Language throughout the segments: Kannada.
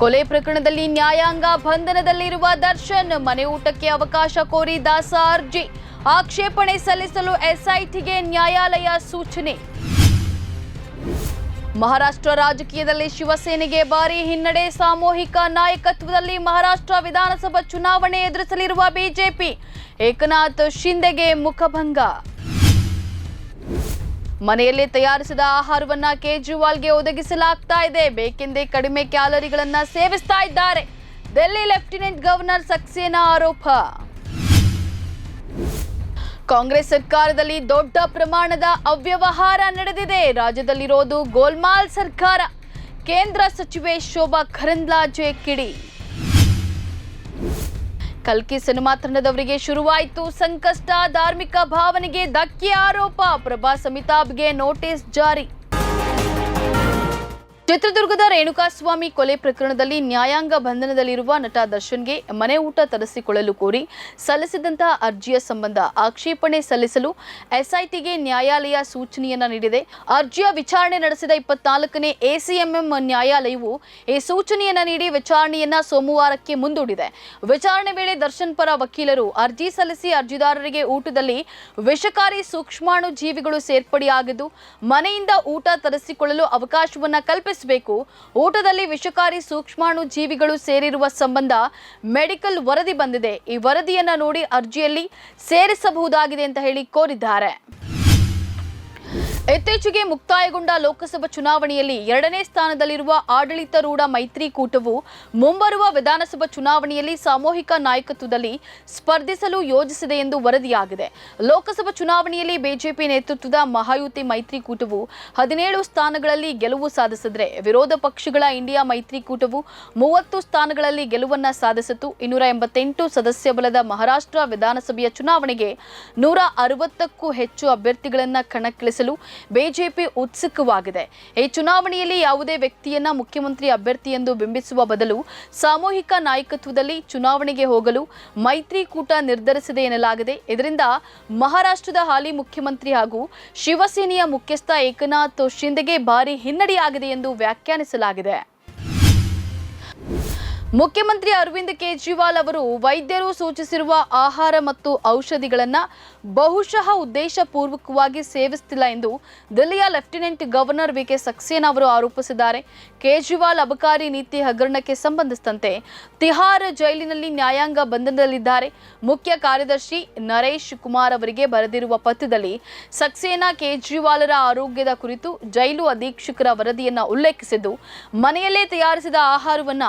ಕೊಲೆ ಪ್ರಕರಣದಲ್ಲಿ ನ್ಯಾಯಾಂಗ ಬಂಧನದಲ್ಲಿರುವ ದರ್ಶನ್ ಮನೆ ಊಟಕ್ಕೆ ಅವಕಾಶ ಕೋರಿ ದಾಸ ಅರ್ಜಿ. ಆಕ್ಷೇಪಣೆ ಸಲ್ಲಿಸಲು ಎಸ್ಐಟಿಗೆ ನ್ಯಾಯಾಲಯ ಸೂಚನೆ. ಮಹಾರಾಷ್ಟ್ರ ರಾಜಕೀಯದಲ್ಲಿ ಶಿವಸೇನೆಗೆ ಭಾರಿ ಹಿನ್ನಡೆ, ಸಾಮೂಹಿಕ ನಾಯಕತ್ವದಲ್ಲಿ ಮಹಾರಾಷ್ಟ್ರ ವಿಧಾನಸಭಾ ಚುನಾವಣೆ ಎದುರಿಸಲಿರುವ ಬಿಜೆಪಿ. ಏಕನಾಥ್ ಶಿಂದೆಗೆ ಮುಖಭಂಗ. ಮನೆಯಲ್ಲೇ ತಯಾರಿಸಿದ ಆಹಾರವನ್ನ ಕೇಜ್ರಿವಾಲ್ಗೆ ಒದಗಿಸಲಾಗ್ತಾ ಇದೆ. ಬೇಕೆಂದೇ ಕಡಿಮೆ ಕ್ಯಾಲರಿಗಳನ್ನ ಸೇವಿಸ್ತಾ ಇದ್ದಾರೆ. ಡೆಲ್ಲಿ ಲೆಫ್ಟಿನೆಂಟ್ ಗವರ್ನರ್ ಸಕ್ಸೇನಾ ಆರೋಪ. ಕಾಂಗ್ರೆಸ್ ಸರ್ಕಾರದಲ್ಲಿ ದೊಡ್ಡ ಪ್ರಮಾಣದ ಅವ್ಯವಹಾರ ನಡೆದಿದೆ. ರಾಜ್ಯದಲ್ಲಿರೋದು ಗೋಲ್ಮಾಲ್ ಸರ್ಕಾರ. ಕೇಂದ್ರ ಸಚಿವೆ ಶೋಭಾ ಕರಂದ್ಲಾಜೆ ಕಿಡಿ. ಕಲ್ಕಿ ಸಿನಿಮಾ ತಂಡದವರಿಗೆ ಶುರುವಾಯಿತು ಸಂಕಷ್ಟ ಧಾರ್ಮಿಕ ಭಾವನೆಗೆ ಧಕ್ಕೆ ಆರೋಪ. ಪ್ರಭಾಸ್ ಅಮಿತಾಬ್ಗೆ ನೋಟಿಸ್ ಜಾರಿ. ಚಿತ್ರದುರ್ಗದ ರೇಣುಕಾಸ್ವಾಮಿ ಕೊಲೆ ಪ್ರಕರಣದಲ್ಲಿ ನ್ಯಾಯಾಂಗ ಬಂಧನದಲ್ಲಿರುವ ನಟ ದರ್ಶನ್ಗೆ ಮನೆ ಊಟ ತರಿಸಿಕೊಳ್ಳಲು ಕೋರಿ ಸಲ್ಲಿಸಿದಂತಹ ಅರ್ಜಿಯ ಸಂಬಂಧ ಆಕ್ಷೇಪಣೆ ಸಲ್ಲಿಸಲು ಎಸ್ಐಟಿಗೆ ನ್ಯಾಯಾಲಯ ಸೂಚನೆಯನ್ನು ನೀಡಿದೆ. ಅರ್ಜಿಯ ವಿಚಾರಣೆ ನಡೆಸಿದ ಇಪ್ಪತ್ನಾಲ್ಕನೇ ಎಸಿಎಂಎಂ ನ್ಯಾಯಾಲಯವು ಈ ಸೂಚನೆಯನ್ನು ನೀಡಿ ವಿಚಾರಣೆಯನ್ನ ಸೋಮವಾರಕ್ಕೆ ಮುಂದೂಡಿದೆ. ವಿಚಾರಣೆ ವೇಳೆ ದರ್ಶನ್ ಪರ ವಕೀಲರು ಅರ್ಜಿ ಸಲ್ಲಿಸಿ ಅರ್ಜಿದಾರರಿಗೆ ಊಟದಲ್ಲಿ ವಿಷಕಾರಿ ಸೂಕ್ಷ್ಮಾಣು ಜೀವಿಗಳು ಸೇರ್ಪಡೆಯಾಗಿದ್ದು ಮನೆಯಿಂದ ಊಟ ತರಿಸಿಕೊಳ್ಳಲು ಅವಕಾಶವನ್ನ ಕಲ್ಪಿಸಬೇಕು ಊಟದಲ್ಲಿ ವಿಷಕಾರಿ ಸೂಕ್ಷ್ಮಾಣು ಜೀವಿಗಳು ಸೇರಿರುವ ಸಂಬಂಧ ಮೆಡಿಕಲ್ ವರದಿ ಬಂದಿದೆ. ಈ ವರದಿಯನ್ನ ನೋಡಿ ಅರ್ಜಿಯಲ್ಲಿ ಸೇರಿಸಬಹುದಾಗಿದೆ ಅಂತ ಹೇಳಿ ಕೋರಿದ್ದಾರೆ. ಇತ್ತೀಚೆಗೆ ಮುಕ್ತಾಯಗೊಂಡ ಲೋಕಸಭಾ ಚುನಾವಣೆಯಲ್ಲಿ ಎರಡನೇ ಸ್ಥಾನದಲ್ಲಿರುವ ಆಡಳಿತಾರೂಢ ಮೈತ್ರಿಕೂಟವು ಮುಂಬರುವ ವಿಧಾನಸಭಾ ಚುನಾವಣೆಯಲ್ಲಿ ಸಾಮೂಹಿಕ ನಾಯಕತ್ವದಲ್ಲಿ ಸ್ಪರ್ಧಿಸಲು ಯೋಜಿಸಿದೆ ಎಂದು ವರದಿಯಾಗಿದೆ. ಲೋಕಸಭಾ ಚುನಾವಣೆಯಲ್ಲಿ ಬಿಜೆಪಿ ನೇತೃತ್ವದ ಮಹಾಯುತಿ ಮೈತ್ರಿಕೂಟವು ಹದಿನೇಳು ಸ್ಥಾನಗಳಲ್ಲಿ ಗೆಲುವು ಸಾಧಿಸಿದ್ರೆ ವಿರೋಧ ಪಕ್ಷಗಳ ಇಂಡಿಯಾ ಮೈತ್ರಿಕೂಟವು ಮೂವತ್ತು ಸ್ಥಾನಗಳಲ್ಲಿ ಗೆಲುವನ್ನ ಸಾಧಿಸಿತು ಇನ್ನೂರ ಎಂಬತ್ತೆಂಟು ಸದಸ್ಯ ಬಲದ ಮಹಾರಾಷ್ಟ್ರ ವಿಧಾನಸಭೆಯ ಚುನಾವಣೆಗೆ ನೂರ ಅರವತ್ತಕ್ಕೂ ಹೆಚ್ಚು ಅಭ್ಯರ್ಥಿಗಳನ್ನು ಕಣಕ್ಕಿಳಿಸಲು ಬಿಜೆಪಿ ಉತ್ಸುಕವಾಗಿದೆ. ಈ ಚುನಾವಣೆಯಲ್ಲಿ ಯಾವುದೇ ವ್ಯಕ್ತಿಯನ್ನ ಮುಖ್ಯಮಂತ್ರಿ ಅಭ್ಯರ್ಥಿ ಎಂದು ಬಿಂಬಿಸುವ ಬದಲು ಸಾಮೂಹಿಕ ನಾಯಕತ್ವದಲ್ಲಿ ಚುನಾವಣೆಗೆ ಹೋಗಲು ಮೈತ್ರಿಕೂಟ ನಿರ್ಧರಿಸಿದೆ ಎನ್ನಲಾಗಿದೆ. ಇದರಿಂದ ಮಹಾರಾಷ್ಟ್ರದ ಹಾಲಿ ಮುಖ್ಯಮಂತ್ರಿ ಹಾಗೂ ಶಿವಸೇನೆಯ ಮುಖ್ಯಸ್ಥ ಏಕನಾಥ್ ಶಿಂದೆಗೆ ಭಾರಿ ಹಿನ್ನಡೆಯಾಗಿದೆ ಎಂದು ವ್ಯಾಖ್ಯಾನಿಸಲಾಗಿದೆ. ಮುಖ್ಯಮಂತ್ರಿ ಅರವಿಂದ್ ಕೇಜ್ರಿವಾಲ್ ಅವರು ವೈದ್ಯರು ಸೂಚಿಸಿರುವ ಆಹಾರ ಮತ್ತು ಔಷಧಿಗಳನ್ನ ಬಹುಶಃ ಉದ್ದೇಶಪೂರ್ವಕವಾಗಿ ಸೇವಿಸುತ್ತಿಲ್ಲ ಎಂದು ದಿಲ್ಲಿಯ ಲೆಫ್ಟಿನೆಂಟ್ ಗವರ್ನರ್ ವಿಕೆ ಸಕ್ಸೇನಾ ಅವರು ಆರೋಪಿಸಿದ್ದಾರೆ. ಕೇಜ್ರಿವಾಲ್ ಅಬಕಾರಿ ನೀತಿ ಹಗರಣಕ್ಕೆ ಸಂಬಂಧಿಸಿದಂತೆ ತಿಹಾರ್ ಜೈಲಿನಲ್ಲಿ ನ್ಯಾಯಾಂಗ ಬಂಧನದಲ್ಲಿದ್ದಾರೆ. ಮುಖ್ಯ ಕಾರ್ಯದರ್ಶಿ ನರೇಶ್ ಕುಮಾರ್ ಅವರಿಗೆ ಬರೆದಿರುವ ಪತ್ರದಲ್ಲಿ ಸಕ್ಸೇನಾ ಕೇಜ್ರಿವಾಲರ ಆರೋಗ್ಯದ ಕುರಿತು ಜೈಲು ಅಧೀಕ್ಷಕರ ವರದಿಯನ್ನು ಉಲ್ಲೇಖಿಸಿದ್ದು, ಮನೆಯಲ್ಲೇ ತಯಾರಿಸಿದ ಆಹಾರವನ್ನ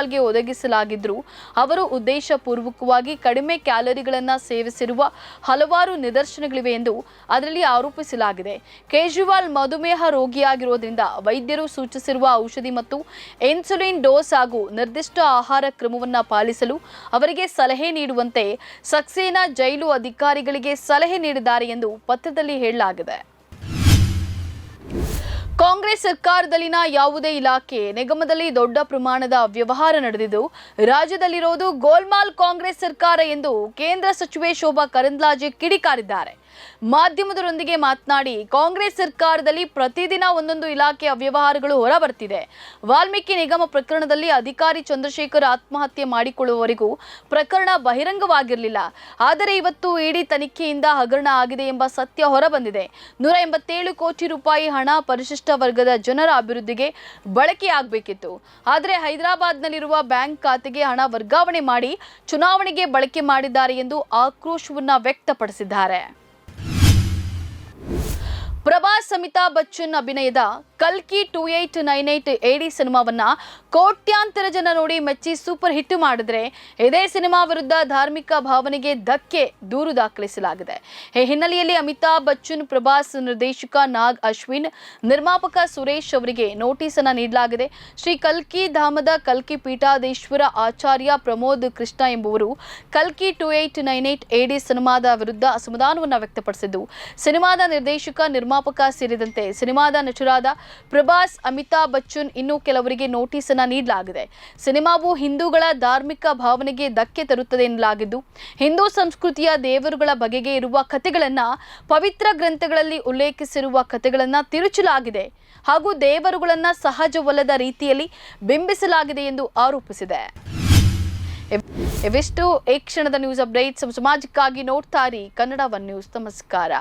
ಕೇಜ್ರಿವಾಲ್ಗೆ ಒದಗಿಸಲಾಗಿದ್ರು. ಅವರು ಉದ್ದೇಶಪೂರ್ವಕವಾಗಿ ಕಡಿಮೆ ಕ್ಯಾಲರಿಗಳನ್ನು ಸೇವಿಸಿರುವ ಹಲವಾರು ನಿದರ್ಶನಗಳಿವೆ ಎಂದು ಅದರಲ್ಲಿ ಆರೋಪಿಸಲಾಗಿದೆ. ಕೇಜ್ರಿವಾಲ್ ಮಧುಮೇಹ ರೋಗಿಯಾಗಿರುವುದರಿಂದ ವೈದ್ಯರು ಸೂಚಿಸಿರುವ ಔಷಧಿ ಮತ್ತು ಇನ್ಸುಲಿನ್ ಡೋಸ್ ಹಾಗೂ ನಿರ್ದಿಷ್ಟ ಆಹಾರ ಕ್ರಮವನ್ನು ಪಾಲಿಸಲು ಅವರಿಗೆ ಸಲಹೆ ನೀಡುವಂತೆ ಸಕ್ಸೇನಾ ಜೈಲು ಅಧಿಕಾರಿಗಳಿಗೆ ಸಲಹೆ ನೀಡಿದ್ದಾರೆ ಎಂದು ಪತ್ರದಲ್ಲಿ ಹೇಳಲಾಗಿದೆ. ಕಾಂಗ್ರೆಸ್ ಸರ್ಕಾರದಲ್ಲಿನ ಯಾವುದೇ ಇಲಾಖೆ ನಿಗಮದಲ್ಲಿ ದೊಡ್ಡ ಪ್ರಮಾಣದ ಅವ್ಯವಹಾರ ನಡೆದಿದ್ದು, ರಾಜ್ಯದಲ್ಲಿರೋದು ಗೋಲ್ಮಾಲ್ ಕಾಂಗ್ರೆಸ್ ಸರ್ಕಾರ ಎಂದು ಕೇಂದ್ರ ಸಚಿವೆ ಶೋಭಾ ಕರಂದ್ಲಾಜೆ ಕಿಡಿಕಾರಿದ್ದಾರೆ. ಮಾಧ್ಯಮದರೊಂದಿಗೆ ಮಾತನಾಡಿ, ಕಾಂಗ್ರೆಸ್ ಸರ್ಕಾರದಲ್ಲಿ ಪ್ರತಿದಿನ ಒಂದೊಂದು ಇಲಾಖೆ ಅವ್ಯವಹಾರಗಳು ಹೊರಬರ್ತಿದೆ. ವಾಲ್ಮೀಕಿ ನಿಗಮ ಪ್ರಕರಣದಲ್ಲಿ ಅಧಿಕಾರಿ ಚಂದ್ರಶೇಖರ್ ಆತ್ಮಹತ್ಯೆ ಮಾಡಿಕೊಳ್ಳುವವರೆಗೂ ಪ್ರಕರಣ ಬಹಿರಂಗವಾಗಿರಲಿಲ್ಲ. ಆದರೆ ಇವತ್ತು ಇಡಿ ತನಿಖೆಯಿಂದ ಹಗರಣ ಆಗಿದೆ ಎಂಬ ಸತ್ಯ ಹೊರಬಂದಿದೆ. ನೂರ ಎಂಬತ್ತೇಳು ಕೋಟಿ ರೂಪಾಯಿ ಹಣ ಪರಿಶಿಷ್ಟ ವರ್ಗದ ಜನರ ಅಭಿವೃದ್ಧಿಗೆ ಬಳಕೆಯಾಗಬೇಕಿತ್ತು. ಆದರೆ ಹೈದರಾಬಾದ್ನಲ್ಲಿರುವ ಬ್ಯಾಂಕ್ ಖಾತೆಗೆ ಹಣ ವರ್ಗಾವಣೆ ಮಾಡಿ ಚುನಾವಣೆಗೆ ಬಳಕೆ ಮಾಡಿದ್ದಾರೆ ಎಂದು ಆಕ್ರೋಶವನ್ನ ವ್ಯಕ್ತಪಡಿಸಿದ್ದಾರೆ. ಪ್ರಭಾಸ್ ಅಮಿತಾಬ್ ಬಚ್ಚನ್ ಅಭಿನಯದ ಕಲ್ಕಿ ಟೂ ಏಟ್ ನೈನ್ ಏಟ್ ಏಡಿ ಸಿನಿಮಾವನ್ನ ಕೋಟ್ಯಾಂತರ ಜನ ನೋಡಿ ಮೆಚ್ಚಿ ಸೂಪರ್ ಹಿಟ್ ಮಾಡಿದ್ರೆ ಇದೇ ಸಿನಿಮಾ ವಿರುದ್ಧ ಧಾರ್ಮಿಕ ಭಾವನೆಗೆ ಧಕ್ಕೆ ದೂರು ದಾಖಲಿಸಲಾಗಿದೆ. ಈ ಹಿನ್ನೆಲೆಯಲ್ಲಿ ಅಮಿತಾಬ್ ಬಚ್ಚನ್, ಪ್ರಭಾಸ್ ನಿರ್ದೇಶಕ ನಾಗ್ ಅಶ್ವಿನ್, ನಿರ್ಮಾಪಕ ಸುರೇಶ್ ಅವರಿಗೆ ನೋಟಿಸ್ ಅನ್ನ ನೀಡಲಾಗಿದೆ. ಶ್ರೀ ಕಲ್ಕಿ ಧಾಮದ ಕಲ್ಕಿ ಪೀಠಾಧೀಶ್ವರ ಆಚಾರ್ಯ ಪ್ರಮೋದ್ ಕೃಷ್ಣ ಎಂಬುವರು ಕಲ್ಕಿ ಟೂ ಏಟ್ ನೈನ್ ಏಟ್ ಎಡಿ ಸಿನಿಮಾದ ವಿರುದ್ಧ ಅಸಮಾಧಾನವನ್ನು ವ್ಯಕ್ತಪಡಿಸಿದ್ದು. ಸಿನಿಮಾದ ನಿರ್ದೇಶಕ, ನಿರ್ಮಾಪಕ ಸೇರಿದಂತೆ ಸಿನಿಮಾದ ನಟರಾದ ಪ್ರಭಾಸ್, ಅಮಿತಾಬ್ ಬಚ್ಚನ್ ಇನ್ನೂ ಕೆಲವರಿಗೆ ನೋಟಿಸ್ ಅನ್ನ ನೀಡಲಾಗಿದೆ. ಸಿನಿಮಾವು ಹಿಂದೂಗಳ ಧಾರ್ಮಿಕ ಭಾವನೆಗೆ ಧಕ್ಕೆ ತರುತ್ತದೆ ಎನ್ನಲಾಗಿದ್ದು, ಹಿಂದೂ ಸಂಸ್ಕೃತಿಯ ದೇವರುಗಳ ಬಗೆಗೆ ಇರುವ ಕಥೆಗಳನ್ನ ಪವಿತ್ರ ಗ್ರಂಥಗಳಲ್ಲಿ ಉಲ್ಲೇಖಿಸಿರುವ ಕಥೆಗಳನ್ನ ತಿರುಚಲಾಗಿದೆ ಹಾಗೂ ದೇವರುಗಳನ್ನ ಸಹಜವಲ್ಲದ ರೀತಿಯಲ್ಲಿ ಬಿಂಬಿಸಲಾಗಿದೆ ಎಂದು ಆರೋಪಿಸಿದೆ. ಇವ್- ಇವಿಷ್ಟು. ಈ ಕ್ಷಣದ ನ್ಯೂಸ್ ಅಪ್ಡೇಟ್ಸ್ ಸಮಾಜಕ್ಕಾಗಿ ನೋಡ್ತಾ ಇರಿ. Kannada one news. ನಮಸ್ಕಾರ.